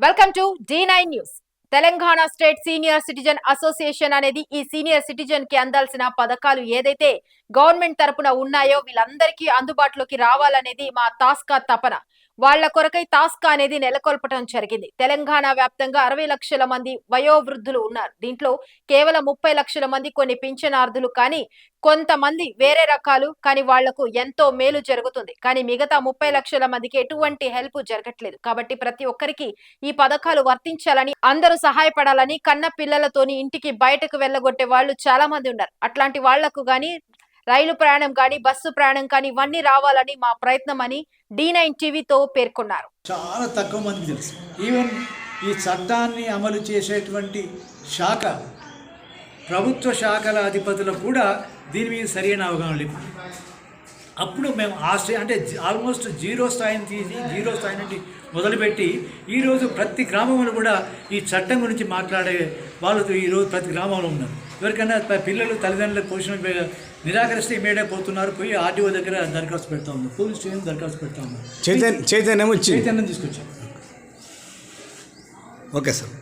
Welcome to the Nine News Telangana state senior citizen association అనేది ఈ senior సిటిజన్కి అందాల్సిన పథకాలు ఏదైతే గవర్నమెంట్ తరపున ఉన్నాయో వీళ్ళందరికీ అందుబాటులోకి రావాలనేది మా తాస్కా తపన. వాళ్ళ కొరకై తాస్కా అనేది నెలకొల్పటం జరిగింది. తెలంగాణ వ్యాప్తంగా అరవై లక్షల మంది వయోవృద్ధులు ఉన్నారు. దీంట్లో కేవలం ముప్పై లక్షల మంది కొన్ని పింఛనార్థులు కానీ కొంతమంది వేరే రకాలు కానీ వాళ్ళకు ఎంతో మేలు జరుగుతుంది. కానీ మిగతా ముప్పై లక్షల మందికి ఎటువంటి హెల్ప్ జరగట్లేదు. కాబట్టి ప్రతి ఒక్కరికి ఈ పథకాలు వర్తించాలని అందరూ సహాయపడాలని కన్న పిల్లలతోని ఇంటికి బయటకు వెళ్ళగొట్టే వాళ్ళు చాలా మంది ఉన్నారు. అట్లాంటి వాళ్ళకు గాని రైలు ప్రయాణం కానీ బస్సు ప్రయాణం కానీ ఇవన్నీ రావాలని మా ప్రయత్నం అని డి నైన్ టీవీతో పేర్కొన్నారు. చాలా తక్కువ మందికి తెలుసు. ఈవెన్ ఈ చట్టాన్ని అమలు చేసేటువంటి శాఖ ప్రభుత్వ శాఖల అధిపతులకు కూడా దీని మీద సరైన అవగాహన లేదు అప్పుడు మేము ఆ స్టే అంటే ఆల్మోస్ట్ జీరో స్థాయిని తీసి జీరో స్థాయి నుండి మొదలుపెట్టి ఈరోజు ప్రతి గ్రామంలో కూడా ఈ చట్టం గురించి మాట్లాడే వాళ్ళతో ఈరోజు ప్రతి గ్రామంలో ఉన్నారు. ఎవరికైనా పిల్లలు తల్లిదండ్రుల పోషణ నిరాకరిస్తే ఇమీడియట్ పోతున్నారు పోయి ఆర్డీఓ దగ్గర దరఖాస్తు పెడతా ఉన్నారు పోలీస్ స్టేషన్ దరఖాస్తు పెడతా ఉన్నారు చైతన్య చైతన్యం చైతన్యం తీసుకొచ్చాం. Okay sir.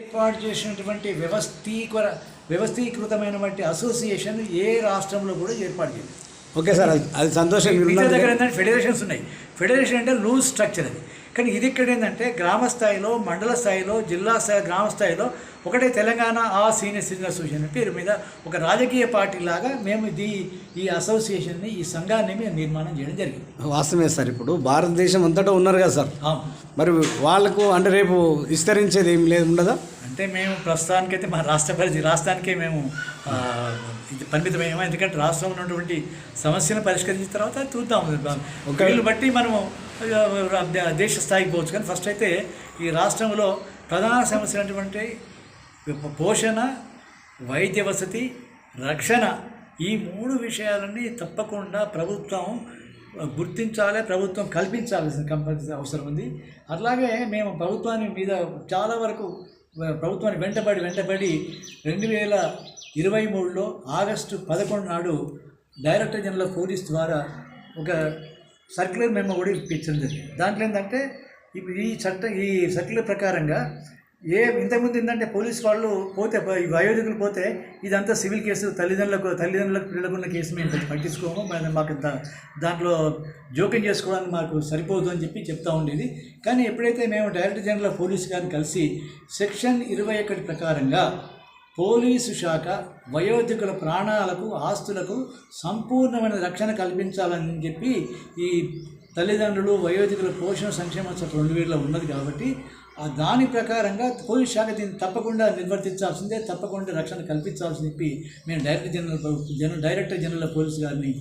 ఏర్పాటు చేసినటువంటి వ్యవస్థీకర వ్యవస్థీకృతమైనటువంటి అసోసియేషన్ ఏ రాష్ట్రంలో కూడా ఏర్పాటు చేయలేదు. ఓకే సార్ అది సంతోషం. దగ్గర ఏంటంటే ఫెడరేషన్స్ ఉన్నాయి. ఫెడరేషన్ అంటే లూజ్ స్ట్రక్చర్ అది. కానీ ఇది ఇక్కడ ఏంటంటే గ్రామ స్థాయిలో మండల స్థాయిలో జిల్లా స్థాయి గ్రామ స్థాయిలో ఒకటే తెలంగాణ ఆ సీనియర్ సిటిజన్ అసోసియేషన్ పేరు మీద ఒక రాజకీయ పార్టీ లాగా మేము ఇది ఈ అసోసియేషన్ని ఈ సంఘాన్ని మేము నిర్మాణం చేయడం జరిగింది. వాస్తవమే సార్ ఇప్పుడు భారతదేశం అంతటా ఉన్నారు కదా సార్. మరి వాళ్ళకు అంటే రేపు విస్తరించేది ఏం లేదు ఉండదా? అంటే మేము ప్రస్తుతానికైతే మా రాష్ట్ర పరిధి రాష్ట్రానికే మేము పరిమితమేమో ఎందుకంటే రాష్ట్రంలో ఉన్నటువంటి సమస్యను పరిష్కరించిన తర్వాత చూద్దాం. ఒక- వీళ్ళు బట్టి మనము దేశ స్థాయికి పోవచ్చు. కానీ ఫస్ట్ అయితే ఈ రాష్ట్రంలో ప్రధాన సమస్యలు అటువంటి పోషణ వైద్య వసతి రక్షణ ఈ మూడు విషయాలన్నీ తప్పకుండా ప్రభుత్వం గుర్తించాలి ప్రభుత్వం కల్పించాల్సిన కంపల్సరీ అవసరం ఉంది. అలాగే మేము ప్రభుత్వాన్ని మీద చాలా వరకు ప్రభుత్వాన్ని వెంటబడి వెంటబడి రెండు వేల ఇరవై మూడులో ఆగస్టు పదకొండు నాడు డైరెక్టర్ జనరల్ పోలీస్ ద్వారా ఒక సర్క్యులర్ మెమో కూడా ఇప్పించడం జరిగింది. దాంట్లో ఏంటంటే ఇప్పుడు ఈ చట్ట ఈ సర్క్యులర్ ప్రకారంగా ఏ ఇంతకుముందు ఏంటంటే పోలీస్ వాళ్ళు పోతే ఈ పోతే ఇదంతా సివిల్ కేసు తల్లిదండ్రులకు తల్లిదండ్రులకు పిల్లలకు ఉన్న కేసు మేము పట్టించుకోము. మాకు దాంట్లో జోక్యం చేసుకోవడానికి మాకు సరిపోదు అని చెప్పి చెప్తా ఉండేది. కానీ ఎప్పుడైతే మేము డైరెక్టర్ జనరల్ పోలీస్ గారిని కలిసి సెక్షన్ ఇరవై ఒకటి ప్రకారంగా పోలీసు శాఖ వయోధికుల ప్రాణాలకు ఆస్తులకు సంపూర్ణమైన రక్షణ కల్పించాలని చెప్పి ఈ తల్లిదండ్రులు వయోధికుల పోషణ సంక్షేమ చట్టం రెండు వేలలో ఉన్నది కాబట్టి దాని ప్రకారంగా పోలీస్ శాఖ దీన్ని తప్పకుండా నిర్వర్తించాల్సిందే తప్పకుండా రక్షణ కల్పించాల్సి చెప్పి మేము director general general director general police గారిని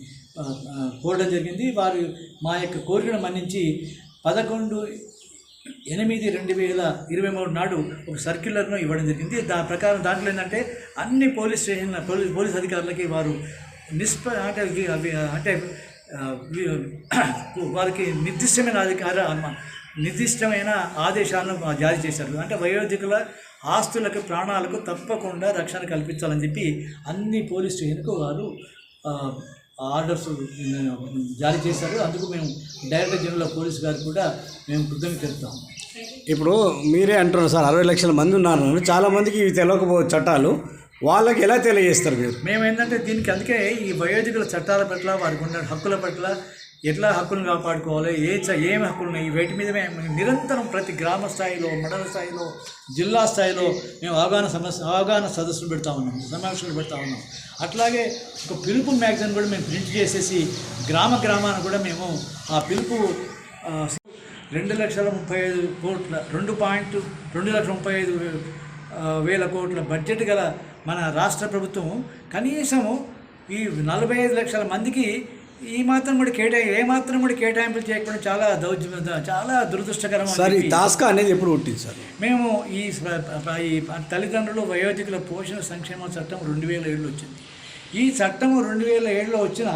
కోరడం జరిగింది. వారు మా యొక్క కోరికను మన్నించి పదకొండు ఎనిమిది రెండు వేల ఇరవై మూడు నాడు ఒక సర్క్యులర్ను ఇవ్వడం జరిగింది. దాని ప్రకారం దాంట్లో ఏంటంటే అన్ని పోలీస్ స్టేషన్ పోలీస్ పోలీస్ అధికారులకి వారు నిష్ప అంటే అంటే వారికి నిర్దిష్టమైన అధికార నిర్దిష్టమైన ఆదేశాలను జారీ చేశారు. అంటే వయోధికుల ఆస్తులకు ప్రాణాలకు తప్పకుండా రక్షణ కల్పించాలని చెప్పి అన్ని పోలీస్ స్టేషన్కు వారు ఆర్డర్స్ జారీ చేశారు. అందుకు మేము డైరెక్టర్ జనరల్ పోలీస్ గారు కూడా మేము కృతజ్ఞత చెప్తాం. ఇప్పుడు మీరే అంటున్నారు సార్ అరవై లక్షల మంది ఉన్నారు చాలామందికి ఇవి తెలియకపో చట్టాలు. వాళ్ళకి ఎలా తెలియజేస్తారు మీరు? మేము ఏంటంటే దీనికి అందుకే ఈ వయోధికుల చట్టాల పట్ల వారికి ఉన్న హక్కుల పట్ల ఎట్లా హక్కులను కాపాడుకోవాలి ఏ చ ఏమి హక్కులు ఉన్నాయి వీటి మీద మేము నిరంతరం ప్రతి గ్రామ స్థాయిలో మండల స్థాయిలో జిల్లా స్థాయిలో మేము అవగాహన సమస్య అవగాహన సదస్సులు పెడతా ఉన్నాం సమావేశాలు పెడతా ఉన్నాం. అట్లాగే ఒక పిలుపు మ్యాగజైన్ కూడా మేము ప్రింట్ చేసేసి గ్రామ గ్రామాన్ని కూడా మేము ఆ పిలుపు రెండు లక్షల ముప్పై ఐదు కోట్ల రెండు పాయింట్ రెండు లక్షల ముప్పై ఐదు వేల కోట్ల బడ్జెట్ గల మన రాష్ట్ర ప్రభుత్వం కనీసము ఈ నలభై ఐదు లక్షల మందికి ఈ మాత్రం కూడా కేటాయి ఏ మాత్రం కూడా కేటాయింపులు చేయకపోవడం చాలా దౌర్జన్యం చాలా దురదృష్టకరం సార్ ఈ టాస్క్ అనేది ఎప్పుడు పుట్టింది సార్? మేము ఈ ఈ తల్లిదండ్రులు వయోధికుల పోషణ సంక్షేమ చట్టం రెండు వేల ఏడులో వచ్చింది. ఈ చట్టం రెండు వేల ఏడులో వచ్చిన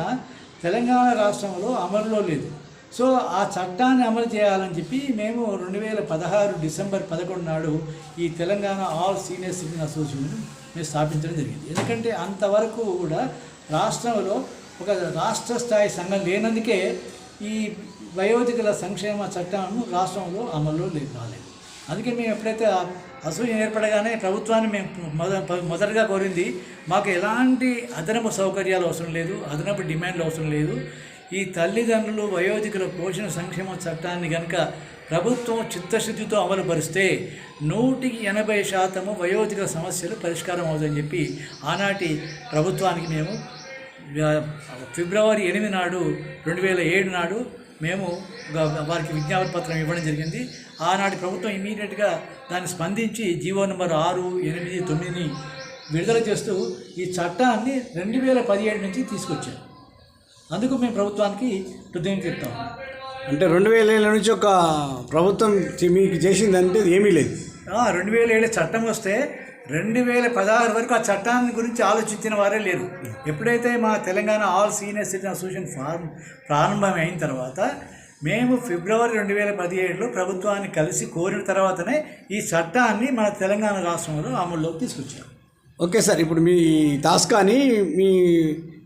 తెలంగాణ రాష్ట్రంలో అమలులో లేదు. సో ఆ చట్టాన్ని అమలు చేయాలని చెప్పి మేము రెండు వేల పదహారు డిసెంబర్ పదకొండు నాడు ఈ Telangana all senior citizen association మేము స్థాపించడం జరిగింది. ఎందుకంటే అంతవరకు కూడా రాష్ట్రంలో ఒక రాష్ట్ర స్థాయి సంఘం లేనందుకే ఈ వయోధికుల సంక్షేమ చట్టం రాష్ట్రంలో అమల్లో కాలేదు రాలేదు. అందుకే మేము ఎప్పుడైతే అసూయ ఏర్పడగానే ప్రభుత్వాన్ని మేము మొద మొదటగా కోరింది మాకు ఎలాంటి అదనపు సౌకర్యాలు అవసరం లేదు అదనపు డిమాండ్లు అవసరం లేదు. ఈ తల్లిదండ్రులు వయోధికుల పోషణ సంక్షేమ చట్టాన్ని కనుక ప్రభుత్వం చిత్తశుద్ధితో అమలుపరిస్తే నూటికి ఎనభై శాతము వయోధిక సమస్యలు పరిష్కారం అవుతుందని చెప్పి ఆనాటి ప్రభుత్వానికి మేము ఫిబ్రవరి ఎనిమిది నాడు రెండు వేల ఏడు నాడు మేము వారికి విజ్ఞాపన పత్రం ఇవ్వడం జరిగింది. ఆనాటి ప్రభుత్వం ఇమీడియట్గా దాన్ని స్పందించి జీవో నెంబర్ ఆరు ఎనిమిది తొమ్మిదిని విడుదల చేస్తూ ఈ చట్టాన్ని రెండు వేల పదిహేడు నుంచి తీసుకొచ్చారు. అందుకు మేము ప్రభుత్వానికి కృతజ్ఞత చెప్తాం. అంటే రెండు వేల ఏళ్ళ నుంచి ఒక ప్రభుత్వం మీకు చేసిందంటే ఏమీ లేదు. రెండు వేల ఏడు చట్టం వస్తే రెండు వేల పదహారు వరకు ఆ చట్టాన్ని గురించి ఆలోచించిన వారే లేరు. ఎప్పుడైతే మా Telangana all senior citizen association form ప్రారంభం అయిన తర్వాత మేము ఫిబ్రవరి రెండు వేల పదిహేడులో ప్రభుత్వాన్ని కలిసి కోరిన తర్వాతనే ఈ చట్టాన్ని మన తెలంగాణ రాష్ట్రంలో అమల్లోకి తీసుకొచ్చాం ఓకే సార్ ఇప్పుడు మీ టాస్కాని మీ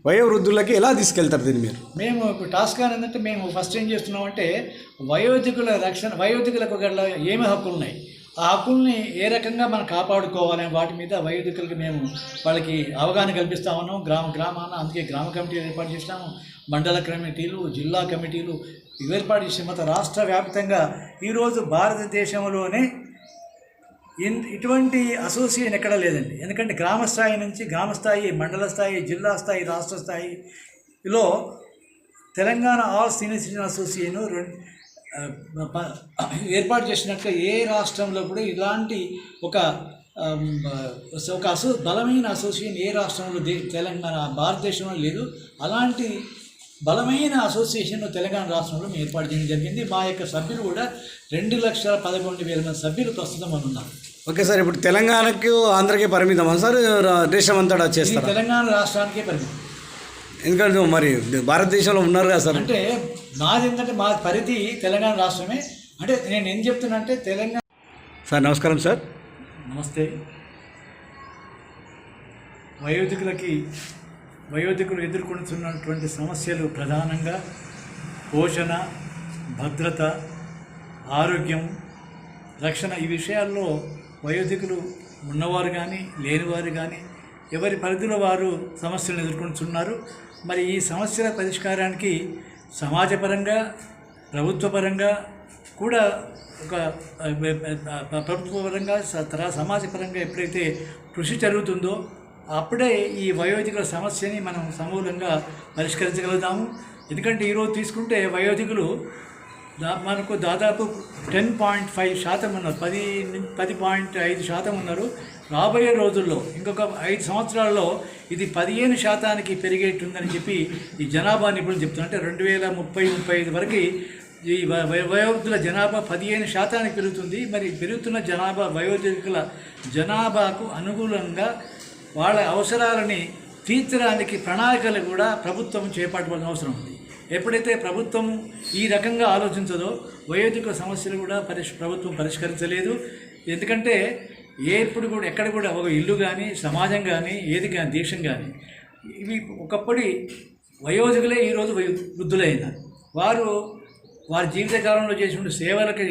వయోవృద్ధులకి ఎలా తీసుకెళ్తారు దీన్ని మీరు? మేము ఇప్పుడు టాస్క్ అని ఏంటంటే మేము ఫస్ట్ ఏం చేస్తున్నామంటే వయోధికుల రక్షణ వయోధికులకు గల ఏమి హక్కులు ఉన్నాయి ఆ హక్కుల్ని ఏ రకంగా మనం కాపాడుకోవాలనే వాటి మీద వయోధికులకి మేము వాళ్ళకి అవగాహన కల్పిస్తా ఉన్నాం. గ్రామ గ్రామాన అందుకే గ్రామ కమిటీలు ఏర్పాటు చేసినాము. మండల కమిటీలు జిల్లా కమిటీలు ఏర్పాటు చేసిన మొత్తం రాష్ట్ర వ్యాప్తంగా ఈరోజు భారతదేశంలోనే ఇటువంటి అసోసియేషన్ ఎక్కడ లేదండి. ఎందుకంటే గ్రామ స్థాయి నుంచి గ్రామ స్థాయి మండల స్థాయి జిల్లా స్థాయి రాష్ట్ర స్థాయిలో Telangana all senior citizen association రెండు ఏర్పాటు చేసినట్లు ఏ రాష్ట్రంలో కూడా ఇలాంటి ఒక ఒక అసో బలమైన అసోసియేషన్ ఏ రాష్ట్రంలో తెలంగాణ భారతదేశంలో లేదు. అలాంటి బలమైన అసోసియేషన్ తెలంగాణ రాష్ట్రంలో మేము ఏర్పాటు చేయడం జరిగింది. మా యొక్క సభ్యులు కూడా రెండు లక్షల పదకొండు వేల మంది సభ్యులు ప్రస్తుతం అని ఉన్నారు. ఓకే సార్ ఇప్పుడు తెలంగాణకు ఆంధ్రకే పరిమితమా సార్? దేశం అంతటా చేస్తారా? తెలంగాణ రాష్ట్రానికే పరిమితం. ఎందుకంటే మరి భారతదేశంలో ఉన్నారు కదా సార్? అంటే నాది ఏంటంటే మా పరిధి తెలంగాణ రాష్ట్రమే. అంటే నేను ఏం చెప్తున్నా అంటే తెలంగాణ సార్ నమస్కారం సార్. నమస్తే. వయోధికులకి వయోధికులు ఎదుర్కొంటున్నటువంటి సమస్యలు ప్రధానంగా పోషణ భద్రత ఆరోగ్యం రక్షణ ఈ విషయాల్లో వయోధికులు ఉన్నవారు కానీ లేనివారు కానీ ఎవరి పరిధిలో వారు సమస్యలను ఎదుర్కొంటున్నారు. మరి ఈ సమస్యల పరిష్కారానికి సమాజపరంగా ప్రభుత్వపరంగా కూడా ఒక ప్రభుత్వపరంగా తర్వాత సమాజపరంగా ఎప్పుడైతే కృషి జరుగుతుందో అప్పుడే ఈ వయోధికుల సమస్యని మనం సమూలంగా పరిష్కరించగలుగుతాము. ఎందుకంటే ఈరోజు తీసుకుంటే వయోధికులు దా మనకు దాదాపు టెన్ పాయింట్ ఫైవ్ శాతం ఉన్నారు. పది పది పాయింట్ ఐదు శాతం ఉన్నారు. రాబోయే రోజుల్లో ఇంకొక ఐదు సంవత్సరాల్లో ఇది పదిహేను శాతానికి పెరిగేట్టుందని చెప్పి ఈ జనాభా నిపుణులు చెప్తున్నారు. అంటే రెండు వేల ముప్పై ముప్పై ఐదు వరకు ఈ వ- వయోవృద్ధుల జనాభా పదిహేను శాతానికి పెరుగుతుంది. మరి పెరుగుతున్న జనాభా వయోధికుల జనాభాకు అనుకూలంగా వాళ్ళ అవసరాలని తీర్చడానికి ప్రణాళికలు కూడా ప్రభుత్వం చేపట్టవలసిన అవసరం ఉంది. ఎప్పుడైతే ప్రభుత్వం ఈ రకంగా ఆలోచించదో వయోధిక సమస్యలు కూడా పరిష్ ప్రభుత్వం పరిష్కరించలేదు. ఎందుకంటే ఏ ఇప్పుడు కూడా ఎక్కడ కూడా ఒక ఇల్లు కానీ సమాజం కానీ ఏది కానీ దేశం కానీ ఇవి ఒకప్పటి వయోధికులే ఈరోజు వృద్ధులైన. వారు వారి జీవితకాలంలో చేసిన సేవలకి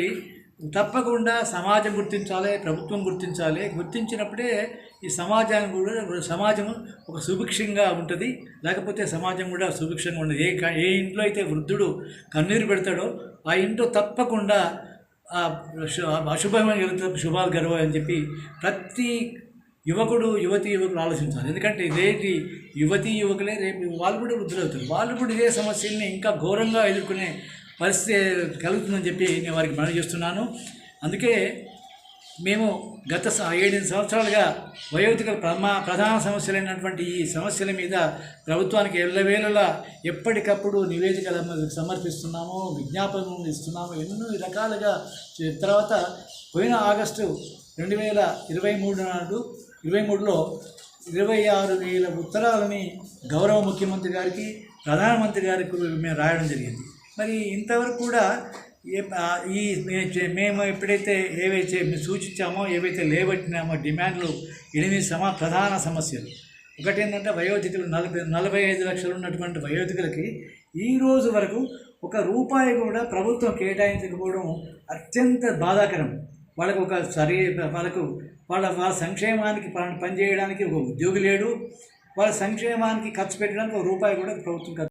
తప్పకుండా సమాజం గుర్తించాలి ప్రభుత్వం గుర్తించాలి. గుర్తించినప్పుడే ఈ సమాజాన్ని కూడా సమాజం ఒక సుభిక్షంగా ఉంటుంది. లేకపోతే సమాజం కూడా సుభిక్షంగా ఉండదు. ఏ ఏ ఇంట్లో అయితే వృద్ధుడు కన్నీరు పెడతాడో ఆ ఇంట్లో తప్పకుండా అశుభమైన జరుగుతుంది శుభాలు గర్వ అని చెప్పి ప్రతి యువకుడు యువతి యువకులు ఆలోచించాలి. ఎందుకంటే ఇదేంటి? యువతి యువకులే రేపు వాళ్ళు కూడా వృద్ధులవుతారు. వాళ్ళు కూడా ఇదే సమస్యల్ని ఇంకా ఘోరంగా ఎదుర్కొనే పరిస్థితి కలుగుతుందని చెప్పి నేను వారికి మనవి చేస్తున్నాను. అందుకే మేము గత ఏడెనిమిది సంవత్సరాలుగా వయోధిక ప్రమా ప్రధాన సమస్యలైనటువంటి ఈ సమస్యల మీద ప్రభుత్వానికి ఎల్లవేళలా ఎప్పటికప్పుడు నివేదికలు సమర్పిస్తున్నాము విజ్ఞాపనలు ఇస్తున్నాము ఎన్నో రకాలుగా తర్వాత పోయిన ఆగస్టు రెండు వేల ఇరవై మూడు నాడు ఇరవై మూడులో ఇరవై ఆరు వేల ఉత్తరాలని గౌరవ ముఖ్యమంత్రి గారికి ప్రధానమంత్రి గారికి మేము రాయడం జరిగింది. మరి ఇంతవరకు కూడా ఈ మేము ఎప్పుడైతే ఏవైతే సూచించామో ఏవైతే లేబట్టినామో డిమాండ్లు ఎనిమిది సమా ప్రధాన సమస్యలు. ఒకటి ఏంటంటే వయోధికులు నలభై నలభై ఐదు లక్షలు ఉన్నటువంటి వయోధికులకి ఈ రోజు వరకు ఒక రూపాయి కూడా ప్రభుత్వం కేటాయించకపోవడం అత్యంత బాధాకరం. వాళ్ళకు ఒక సరి వాళ్ళకు వాళ్ళ వాళ్ళ సంక్షేమానికి పనిచేయడానికి ఒక ఉద్యోగి లేడు. వాళ్ళ సంక్షేమానికి ఖర్చు పెట్టడానికి ఒక రూపాయి కూడా ప్రభుత్వం